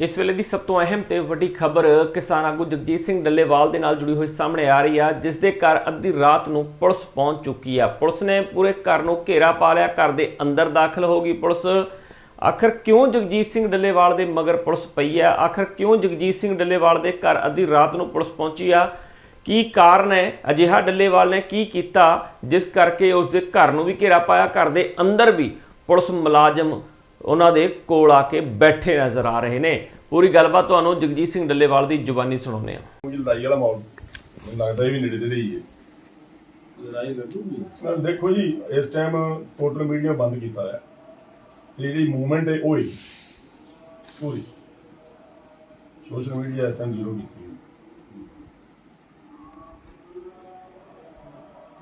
ਇਸ ਵੇਲੇ ਦੀ ਸਭ ਤੋਂ ਅਹਿਮ ਤੇ ਵੱਡੀ ਖਬਰ ਕਿਸਾਨ ਆਗੂ ਜਗਜੀਤ ਸਿੰਘ ਡੱਲੇਵਾਲ ਦੇ ਨਾਲ ਜੁੜੀ ਹੋਈ ਸਾਹਮਣੇ ਆ ਰਹੀ ਆ, ਜਿਸ ਦੇ ਘਰ ਅੱਧੀ ਰਾਤ ਨੂੰ ਪੁਲਿਸ ਪਹੁੰਚ ਚੁੱਕੀ ਆ। ਪੁਲਿਸ ਨੇ ਪੂਰੇ ਘਰ ਨੂੰ ਘੇਰਾ ਪਾ ਲਿਆ, ਘਰ ਦੇ ਅੰਦਰ ਦਾਖਲ ਹੋ ਗਈ ਪੁਲਿਸ। ਆਖਰ ਕਿਉਂ ਜਗਜੀਤ ਸਿੰਘ ਡੱਲੇਵਾਲ ਦੇ ਮਗਰ ਪੁਲਿਸ ਪਈ ਆ? ਆਖਰ ਕਿਉਂ ਜਗਜੀਤ ਸਿੰਘ ਡੱਲੇਵਾਲ ਦੇ ਘਰ ਅੱਧੀ ਰਾਤ ਨੂੰ ਪੁਲਿਸ ਪਹੁੰਚੀ ਆ? ਕੀ ਕਾਰਨ ਹੈ? ਅਜਿਹਾ ਡੱਲੇਵਾਲ ਨੇ ਕੀ ਕੀਤਾ, ਜਿਸ ਕਰਕੇ ਉਸ ਦੇ ਘਰ ਨੂੰ ਵੀ ਘੇਰਾ ਪਾਇਆ, ਘਰ ਦੇ ਅੰਦਰ ਵੀ ਪੁਲਿਸ ਮੁਲਾਜ਼ਮ ਉਹਨਾਂ ਦੇ ਕੋਲ ਆ ਕੇ ਬੈਠੇ ਨਜ਼ਰ ਆ ਰਹੇ ਨੇ। ਪੂਰੀ ਗੱਲਬਾਤ ਤੁਹਾਨੂੰ ਜਗਜੀਤ ਸਿੰਘ ਡੱਲੇਵਾਲ ਦੀ ਜ਼ੁਬਾਨੀ ਸੁਣਾਉਂਦੇ ਆ ਕੋਈ ਲੜਾਈ ਵਾਲਾ ਮਾਹੌਲ ਮੈਨੂੰ ਲੱਗਦਾ ਇਹ ਵੀ ਨੇੜੇ ਤੇੜੇ ਹੀ ਹੈ। ਲੜਾਈ ਲੱਗੂਗੀ ਦੇਖੋ ਜੀ ਇਸ ਟਾਈਮ ਟੋਟਲ ਮੀਡੀਆ ਬੰਦ ਕੀਤਾ ਹੈ ਤੇ ਜਿਹੜੀ ਮੂਵਮੈਂਟ ਹੈ ਉਹ ਹੀ ਪੂਰੀ। ਸੋਸ਼ਲ ਮੀਡੀਆ ਇਸ ਟਾਈਮ ਜ਼ੀਰੋ ਕੀਤੀ ਹੈ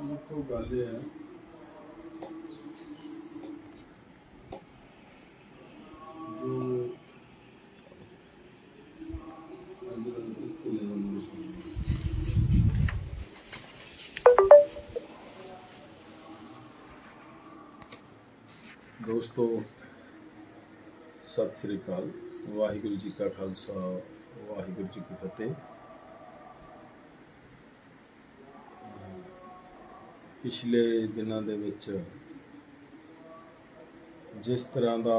ਦੇਖੋ ਗੱਲ ਇਹ ਹੈ ਦੋਸਤੋ, ਸਤਿ ਸ੍ਰੀ ਅਕਾਲ। ਵਾਹਿਗੁਰੂ ਜੀ ਕਾ ਖਾਲਸਾ, ਵਾਹਿਗੁਰੂ ਜੀ ਕੀ ਫਤਿਹ। ਪਿਛਲੇ ਦਿਨਾਂ ਦੇ ਵਿੱਚ ਜਿਸ ਤਰ੍ਹਾਂ ਦਾ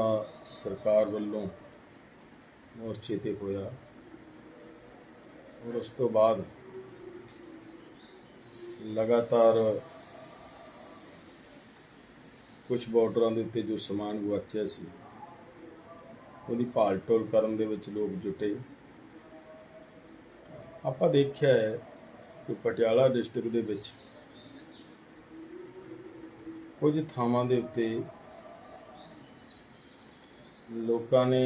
ਸਰਕਾਰ ਵੱਲੋਂ ਮੋਰਚੇ ਤੇ ਹੋਇਆ, ਔਰ ਉਸ ਤੋਂ ਬਾਅਦ ਲਗਾਤਾਰ ਕੁਝ ਬਾਰਡਰਾਂ ਦੇ ਉੱਤੇ ਜੋ ਸਮਾਨ ਗੁਆਚਿਆ ਸੀ, ਉਹਦੀ ਭਾਲ ਟੋਲ ਕਰਨ ਦੇ ਵਿੱਚ ਲੋਕ ਜੁਟੇ। ਆਪਾਂ ਦੇਖਿਆ ਹੈ ਕਿ ਪਟਿਆਲਾ ਡਿਸਟ੍ਰਿਕਟ ਦੇ ਵਿੱਚ ਕੁਝ ਥਾਵਾਂ ਦੇ ਉੱਤੇ ਲੋਕਾਂ ਨੇ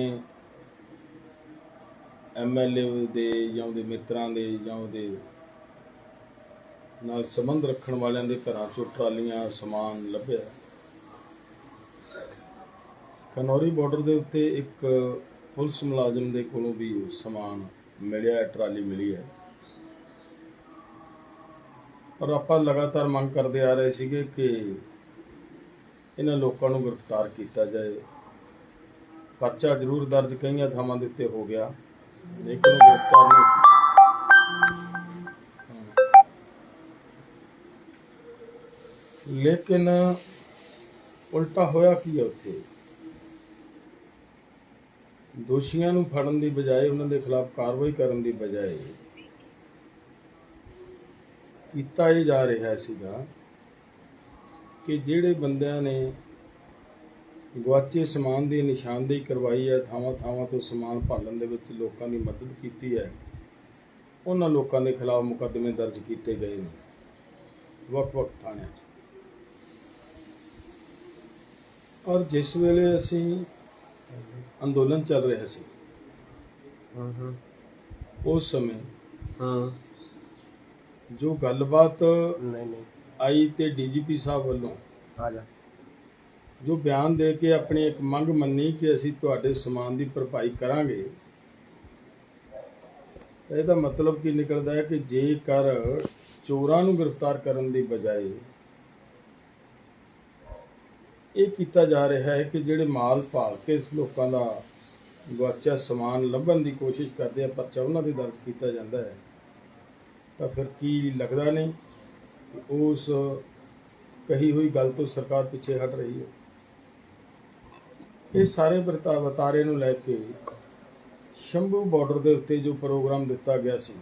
ਐਮਐਲਏ ਦੇ ਜਾਂ ਉਹਦੇ ਮਿੱਤਰਾਂ ਦੇ ਜਾਂ ਉਹਦੇ ਨਾਲ ਸੰਬੰਧ ਰੱਖਣ ਵਾਲਿਆਂ ਦੇ ਘਰਾਂ ਚੋਂ ਟਰਾਲੀਆਂ, ਸਮਾਨ ਲੱਭਿਆ। ਖਨੌਰੀ ਬਾਰਡਰ ਦੇ ਉੱਤੇ ਇੱਕ ਪੁਲਿਸ ਮੁਲਾਜ਼ਮ ਦੇ ਕੋਲੋਂ ਵੀ ਸਮਾਨ ਮਿਲਿਆ ਟਰਾਲੀ ਮਿਲੀ ਹੈ। ਪਰ ਆਪਾਂ ਲਗਾਤਾਰ ਮੰਗ ਕਰਦੇ ਆ ਰਹੇ ਸੀਗੇ ਕਿ ਇਹਨਾਂ ਲੋਕਾਂ ਨੂੰ ਗ੍ਰਿਫਤਾਰ ਕੀਤਾ ਜਾਏ। ਪਰਚਾ ਜ਼ਰੂਰ ਦਰਜ ਕਈਆਂ ਥਾਵਾਂ ਦੇ ਉੱਤੇ ਹੋ ਗਿਆ। ਲੇਕਿਨ ਗ੍ਰਿਫਤਾਰ ਨਹੀਂ ਕੀਤਾ। ਲੇਕਿਨ ਉਲਟਾ ਹੋਇਆ ਕੀ ਹੈ ਉੱਥੇ? ਦੋਸ਼ੀਆਂ ਨੂੰ ਫੜਨ ਦੀ ਬਜਾਏ ਉਹਨਾਂ ਦੇ ਖਿਲਾਫ ਕਾਰਵਾਈ ਕਰਨ ਦੀ ਬਜਾਏ ਕੀਤਾ ਇਹ ਜਾ ਰਿਹਾ ਸੀਗਾ ਕਿ ਜਿਹੜੇ ਬੰਦਿਆਂ ਨੇ ਗੁਆਚੇ ਸਮਾਨ ਦੀ ਨਿਸ਼ਾਨਦੇਹੀ ਕਰਵਾਈ ਹੈ ਥਾਵਾਂ ਥਾਵਾਂ ਤੋਂ ਸਮਾਨ ਭਾਲਣ ਦੇ ਵਿੱਚ ਲੋਕਾਂ ਦੀ ਮਦਦ ਕੀਤੀ ਹੈ, ਉਹਨਾਂ ਲੋਕਾਂ ਦੇ ਖਿਲਾਫ ਮੁਕੱਦਮੇ ਦਰਜ ਕੀਤੇ ਗਏ ਨੇ ਵੱਖ-ਵੱਖ ਥਾਣਿਆਂ 'ਚ। ਔਰ ਜਿਸ ਵੇਲੇ ਅਸੀਂ ਅੰਦੋਲਨ ਚੱਲ ਰਿਹਾ ਸੀ। ਹਾਂ ਹਾਂ ਉਸ ਸਮੇਂ ਹਾਂ। ਜੋ ਗੱਲਬਾਤ ਨਹੀਂ ਨਹੀਂ। ਆਈ ਤੇ ਡੀਜੀਪੀ ਸਾਹਿਬ ਵੱਲੋਂ ਆ ਜਾ। ਜੋ ਬਿਆਨ ਦੇ ਕੇ ਆਪਣੀ ਇੱਕ ਮੰਗ ਮੰਨੀ ਕਿ ਅਸੀਂ ਤੁਹਾਡੇ ਸਮਾਨ ਦੀ ਭਰਪਾਈ ਕਰਾਂਗੇ ਇਹਦਾ ਮਤਲਬ ਕੀ ਨਿਕਲਦਾ ਹੈ ਕਿ ਜੇਕਰ ਚੋਰਾਂ ਨੂੰ ਗ੍ਰਿਫਤਾਰ ਕਰਨ ਦੀ ਬਜਾਏ ਇਹ ਕੀਤਾ ਜਾ ਰਿਹਾ ਹੈ ਕਿ ਜਿਹੜੇ ਮਾਲ ਭਾਲ ਕੇ ਇਸ ਲੋਕਾਂ ਦਾ ਗੁਆਚਿਆ ਸਮਾਨ ਲੱਭਣ ਦੀ ਕੋਸ਼ਿਸ਼ ਕਰਦੇ ਆ, ਪਰਚਾ ਉਹਨਾਂ ਦੇ ਦਰਜ ਕੀਤਾ ਜਾਂਦਾ ਹੈ। ਤਾਂ ਫਿਰ ਕੀ ਲੱਗਦਾ ਨਹੀਂ? ਉਸ ਕਹੀ ਹੋਈ ਗੱਲ ਤੋਂ ਸਰਕਾਰ ਪਿੱਛੇ ਹਟ ਰਹੀ ਹੈ। ਇਹ ਸਾਰੇ ਵਰਤਾ ਵਤਾਰੇ ਨੂੰ ਲੈ ਕੇ ਸ਼ੰਭੂ ਬਾਰਡਰ ਦੇ ਉੱਤੇ ਜੋ ਪ੍ਰੋਗਰਾਮ ਦਿੱਤਾ ਗਿਆ ਸੀ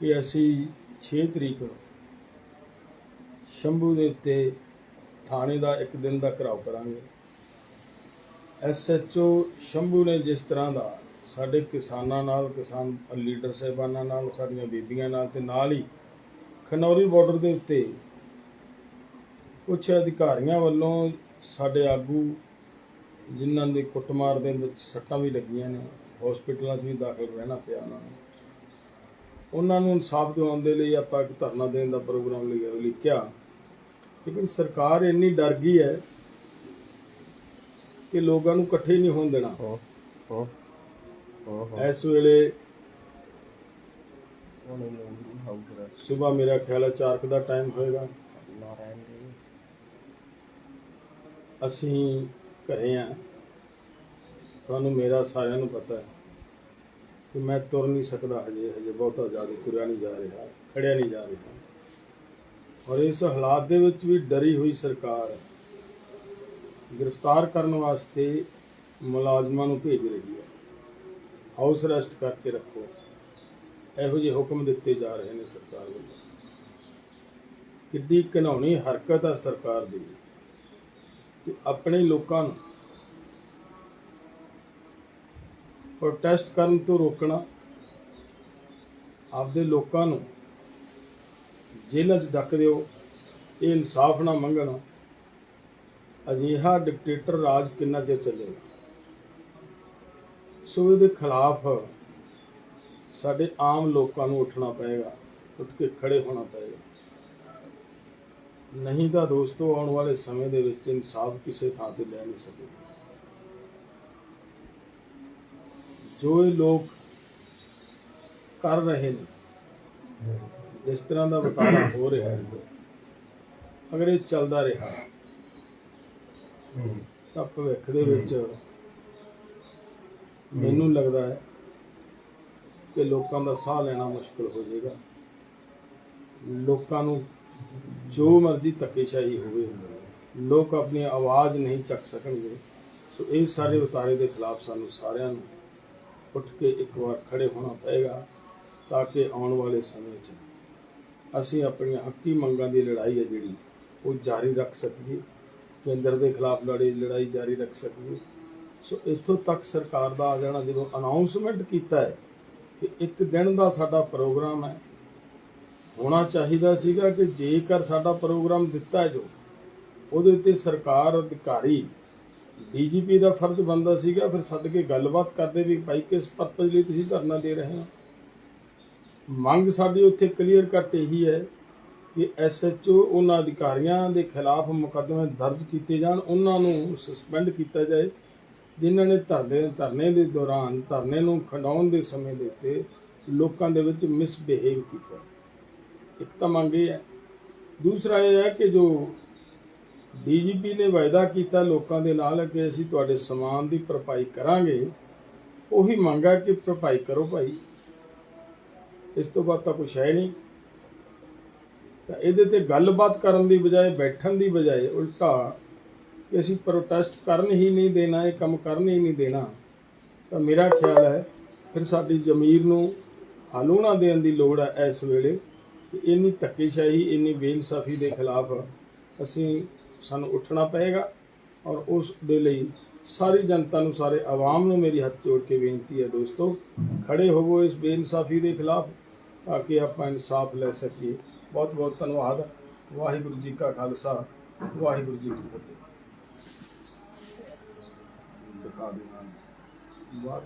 ਕਿ ਅਸੀਂ 6 ਤਰੀਕ ਨੂੰ ਸ਼ੰਭੂ ਦੇ ਉੱਤੇ ਥਾਣੇ ਦਾ ਇੱਕ ਦਿਨ ਦਾ ਘਰਾਓ ਕਰਾਂਗੇ। ਐਸਐਚਓ ਸ਼ੰਭੂ ਨੇ ਜਿਸ ਤਰ੍ਹਾਂ ਦਾ ਸਾਡੇ ਕਿਸਾਨਾਂ ਨਾਲ, ਕਿਸਾਨ ਲੀਡਰ ਸਾਹਿਬਾਨਾਂ ਨਾਲ, ਸਾਡੀਆਂ ਬੀਬੀਆਂ ਨਾਲ ਤੇ ਨਾਲ ਹੀ ਖਨੌਰੀ ਬਾਰਡਰ ਦੇ ਉੱਤੇ ਕੁਝ ਅਧਿਕਾਰੀਆਂ ਵੱਲੋਂ ਸਾਡੇ ਆਗੂ, ਜਿਨ੍ਹਾਂ ਦੇ ਕੁੱਟਮਾਰ ਦੇ ਵਿੱਚ ਸੱਟਾਂ ਵੀ ਲੱਗੀਆਂ ਨੇ ਹਸਪੀਟਲਾਂ 'ਚ ਵੀ ਦਾਖਲ ਰਹਿਣਾ ਪਿਆ ਉਹਨਾਂ ਨੂੰ। ਉਹਨਾਂ ਨੂੰ ਇਨਸਾਫ ਦਿਵਾਉਣ ਦੇ ਲਈ ਆਪਾਂ ਇੱਕ ਧਰਨਾ ਦੇਣ ਦਾ ਪ੍ਰੋਗਰਾਮ ਲਿਆ ਲਿਖਿਆ। ਲੇਕਿਨ ਸਰਕਾਰ ਇੰਨੀ ਡਰ ਗਈ ਹੈ ਕਿ ਲੋਕਾਂ ਨੂੰ ਇਕੱਠੇ ਨਹੀਂ ਹੋਣ ਦੇਣਾ। ਹੋ ਹੋ ਹੋ ਇਸ ਵੇਲੇ ਸਵੇਰ ਮੇਰਾ ਖਿਆਲ ਹੈ 4 ਦਾ ਟਾਈਮ ਹੋਏਗਾ। ਅਸੀਂ ਘਰੇ ਆ ਤੁਹਾਨੂੰ ਮੇਰਾ ਸਾਰਿਆਂ ਨੂੰ ਪਤਾ ਹੈ ਕਿ ਮੈਂ ਤੁਰ ਨਹੀਂ ਸਕਦਾ ਹਜੇ ਹਜੇ ਬਹੁਤਾ ਜ਼ਿਆਦਾ ਤੁਰਿਆ ਨਹੀਂ ਜਾ ਰਿਹਾ ਖੜਿਆ ਨਹੀਂ ਜਾ ਰਿਹਾ। ਔਰ ਇਸ ਹਾਲਾਤ ਦੇ ਵਿੱਚ ਵੀ ਡਰੀ ਹੋਈ ਸਰਕਾਰ ਗ੍ਰਿਫਤਾਰ ਕਰਨ ਵਾਸਤੇ ਮੁਲਾਜ਼ਮਾਂ ਨੂੰ ਭੇਜ ਰਹੀ ਹੈ। ਹਾਊਸ ਅਰੈਸਟ ਕਰਕੇ ਰੱਖੋ। ਇਹੋ ਜਿਹੇ ਹੁਕਮ ਦਿੱਤੇ ਜਾ ਰਹੇ ਨੇ ਸਰਕਾਰ ਵੱਲੋਂ। ਕਿੱਡੀ ਘਿਨਾਉਣੀ ਹਰਕਤ ਹੈ ਸਰਕਾਰ ਦੀ ਕਿ ਆਪਣੇ ਲੋਕਾਂ ਨੂੰ ਪ੍ਰੋਟੈਸਟ ਕਰਨ ਤੋਂ ਰੋਕਣਾ, ਆਪਦੇ ਲੋਕਾਂ ਨੂੰ ਜੇਲ੍ਹਾਂ 'ਚ ਡੱਕ ਦਿਓ, ਇਹ ਇਨਸਾਫ ਨਾ ਮੰਗਣ। ਅਜਿਹਾ ਡਿਕਟੇਟਰ ਰਾਜ ਕਿੰਨਾ ਚਿਰ ਚੱਲੇਗਾ? ਸੋ ਇਹਦੇ ਖਿਲਾਫ ਸਾਡੇ ਆਮ ਲੋਕਾਂ ਨੂੰ ਉੱਠਣਾ ਪਏਗਾ, ਉੱਠ ਕੇ ਖੜੇ ਹੋਣਾ ਪਏਗਾ। ਨਹੀਂ ਤਾਂ ਦੋਸਤੋ, ਆਉਣ ਵਾਲੇ ਸਮੇਂ ਦੇ ਵਿੱਚ ਇਨਸਾਫ ਕਿਸੇ ਥਾਂ ਤੇ ਲੈ ਨਹੀਂ ਸਕੇਗਾ। ਜੋ ਇਹ ਲੋਕ ਕਰ ਰਹੇ ਨੇ ਜਿਸ ਤਰ੍ਹਾਂ ਦਾ ਵਰਤਾਰਾ ਹੋ ਰਿਹਾ ਹੈ। ਅਗਰ ਇਹ ਚੱਲਦਾ ਰਿਹਾ, ਤਾਂ ਭਵਿੱਖ ਦੇ ਵਿੱਚ ਮੈਨੂੰ ਲੱਗਦਾ ਹੈ ਕਿ ਲੋਕਾਂ ਦਾ ਸਾਹ ਲੈਣਾ ਮੁਸ਼ਕਲ ਹੋ ਜਾਏਗਾ। ਲੋਕਾਂ ਨੂੰ ਜੋ ਮਰਜ਼ੀ ਧੱਕੇਸ਼ਾਹੀ ਹੋਵੇ, ਲੋਕ ਆਪਣੀ ਆਵਾਜ਼ ਨਹੀਂ ਚੱਕ ਸਕਣਗੇ। ਸੋ ਇਹ ਸਾਰੇ ਉਤਾਰੇ ਦੇ ਖਿਲਾਫ ਸਾਨੂੰ ਸਾਰਿਆਂ ਨੂੰ ਉੱਠ ਕੇ ਇੱਕ ਵਾਰ ਖੜੇ ਹੋਣਾ ਪਏਗਾ, ਤਾਂ ਕਿ ਆਉਣ ਵਾਲੇ ਸਮੇਂ 'ਚ ਅਸੀਂ ਆਪਣੀਆਂ ਹੱਕੀ ਮੰਗਾਂ ਦੀ ਲੜਾਈ ਹੈ ਜਿਹੜੀ, ਉਹ ਜਾਰੀ ਰੱਖ ਸਕੀਏ, ਕੇਂਦਰ ਦੇ ਖਿਲਾਫ ਲੜੀ, ਲੜਾਈ ਜਾਰੀ ਰੱਖ ਸਕੀਏ। ਸੋ ਇੱਥੋਂ ਤੱਕ ਸਰਕਾਰ ਦਾ ਆ ਜਾਣਾ, ਜਦੋਂ ਅਨਾਉਂਸਮੈਂਟ ਕੀਤਾ ਹੈ ਕਿ ਇੱਕ ਦਿਨ ਦਾ ਸਾਡਾ ਪ੍ਰੋਗਰਾਮ ਹੈ, ਹੋਣਾ ਚਾਹੀਦਾ ਸੀਗਾ ਕਿ ਜੇਕਰ ਸਾਡਾ ਪ੍ਰੋਗਰਾਮ ਦਿੱਤਾ ਜੋ, ਉਹਦੇ ਉੱਤੇ ਸਰਕਾਰ, ਅਧਿਕਾਰੀ, ਡੀਜੀਪੀ ਦਾ ਫਰਜ਼ ਬਣਦਾ ਸੀਗਾ, ਫਿਰ ਸੱਦ ਕੇ ਗੱਲਬਾਤ ਕਰਦੇ ਵੀ ਭਾਈ ਕਿਸ ਪਰਪਸ ਲਈ ਤੁਸੀਂ ਧਰਨਾ ਦੇ ਰਹੇ ਹੋ? ਮੰਗ ਸਾਡੀ ਉੱਥੇ ਕਲੀਅਰ ਕੱਟ ਇਹੀ ਹੈ ਕਿ ਐਸਐਚਓ ਉਹਨਾਂ ਅਧਿਕਾਰੀਆਂ ਦੇ ਖਿਲਾਫ ਮੁਕੱਦਮੇ ਦਰਜ ਕੀਤੇ ਜਾਣ, ਉਹਨਾਂ ਨੂੰ ਸਸਪੈਂਡ ਕੀਤਾ ਜਾਏ, ਜਿਨ੍ਹਾਂ ਨੇ ਧਰਨੇ ਧਰਨੇ ਦੇ ਦੌਰਾਨ ਧਰਨੇ ਨੂੰ ਖੰਡਾਉਣ ਦੇ ਸਮੇਂ ਦੇ ਉੱਤੇ ਲੋਕਾਂ ਦੇ ਵਿੱਚ ਮਿਸਬਿਹੇਵ ਕੀਤਾ। ਇੱਕ ਤਾਂ ਮੰਗ ਇਹ ਹੈ। ਦੂਸਰਾ ਇਹ ਹੈ ਕਿ ਜੋ ਡੀਜੀਪੀ ਨੇ ਵਾਅਦਾ ਕੀਤਾ ਲੋਕਾਂ ਦੇ ਨਾਲ ਕਿ ਅਸੀਂ ਤੁਹਾਡੇ ਸਮਾਨ ਦੀ ਭਰਪਾਈ ਕਰਾਂਗੇ, ਉਹੀ ਮੰਗ ਹੈ ਕਿ ਭਰਪਾਈ ਕਰੋ ਭਾਈ। ਇਸ ਤੋਂ ਬਾਅਦ ਤਾਂ ਕੁਛ ਹੈ ਨਹੀਂ। ਤਾਂ ਇਹਦੇ ਤੇ ਗੱਲਬਾਤ ਕਰਨ ਦੀ ਬਜਾਏ, ਬੈਠਣ ਦੀ ਬਜਾਏ ਉਲਟਾ ਕਿ ਅਸੀਂ ਪ੍ਰੋਟੈਸਟ ਕਰਨ ਹੀ ਨਹੀਂ ਦੇਣਾ, ਇਹ ਕੰਮ ਕਰਨ ਹੀ ਨਹੀਂ ਦੇਣਾ। ਤਾਂ ਮੇਰਾ ਖਿਆਲ ਹੈ, ਫਿਰ ਸਾਡੀ ਜ਼ਮੀਰ ਨੂੰ ਹਾਲੂਣਾ ਦੇਣ ਦੀ ਲੋੜ ਹੈ ਇਸ ਵੇਲੇ ਕਿ ਇੰਨੀ ਧੱਕੇਸ਼ਾਹੀ, ਇੰਨੀ ਬੇਇਨਸਾਫੀ ਦੇ ਖਿਲਾਫ ਅਸੀਂ ਸਾਨੂੰ ਉੱਠਣਾ ਪਏਗਾ ਔਰ ਉਸ ਦੇ ਲਈ ਸਾਰੀ ਜਨਤਾ ਨੂੰ, ਸਾਰੇ ਆਵਾਮ ਨੂੰ ਮੇਰੀ ਹੱਥ ਜੋੜ ਕੇ ਬੇਨਤੀ ਹੈ ਦੋਸਤੋ, ਖੜੇ ਹੋਵੋ ਇਸ ਬੇਇਨਸਾਫੀ ਦੇ ਖਿਲਾਫ। ਤਾਂ ਕਿ ਆਪਾਂ ਇਨਸਾਫ ਲੈ ਸਕੀਏ। ਬਹੁਤ ਬਹੁਤ ਧੰਨਵਾਦ। ਵਾਹਿਗੁਰੂ ਜੀ ਕਾ ਖਾਲਸਾ, ਵਾਹਿਗੁਰੂ ਜੀ ਕੀ ਫਤਿਹ। ਦਿਖਾ ਦੇਣਾ ਵਾਹ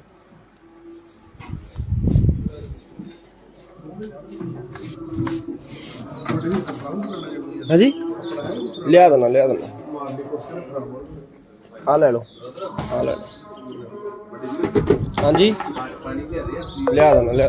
ਹਾਂਜੀ? ਲਿਆ ਦੇਣਾ ਲਿਆ ਦੇਣਾ। ਆ ਲੈ ਲਓ। ਆ ਲੈ ਲਓ। ਹਾਂਜੀ। ਲਿਆ ਦੇਣਾ, ਲਿਆ